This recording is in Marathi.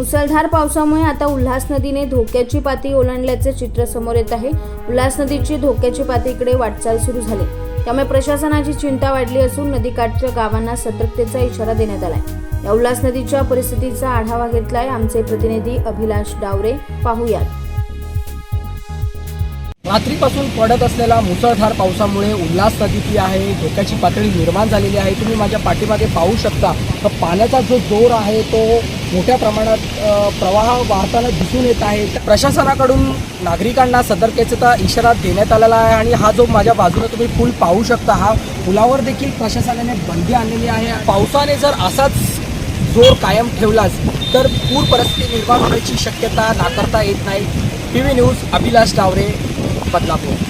मुसळधार पावसामुळे आता उल्हास नदीने धोक्याची पाती ओलांडल्याचे चित्र समोर येत आहे. उल्हास नदीची धोक्याची पातीकडे वाटचाल सुरू झाली. त्यामुळे प्रशासनाची चिंता वाढली असून नदीकाठच्या गावांना सतर्कतेचा इशारा देण्यात आलाय. या उल्हास नदीच्या परिस्थितीचा आढावा घेतलाय आमचे प्रतिनिधी अभिलाष डावरे. पाहूयात. रात्रीपासून पडत असलेला मुसळधार पावसामुळे उल्हास नदी जी आहे धोक्याची पातळी निर्माण झालेली आहे. तुम्ही माझ्या पाठीमागे पाहू शकता. तर पाण्याचा जो जोर आहे तो मोठ्या प्रमाणात प्रवाह वाहताना दिसून येत आहे. प्रशासनाकडून नागरिकांना सतर्कतेचा इशारा देण्यात आलेला आहे आणि हा जो माझ्या बाजूला तुम्ही पूल पाहू शकता हा पुलावर देखील प्रशासनाने बंदी आणलेली आहे. पावसाने जर असाच जोर कायम ठेवलाच तर पूर परिस्थिती निर्माण होण्याची शक्यता नाकारता येत नाही. T V news Abhilash Dawre Badlapur.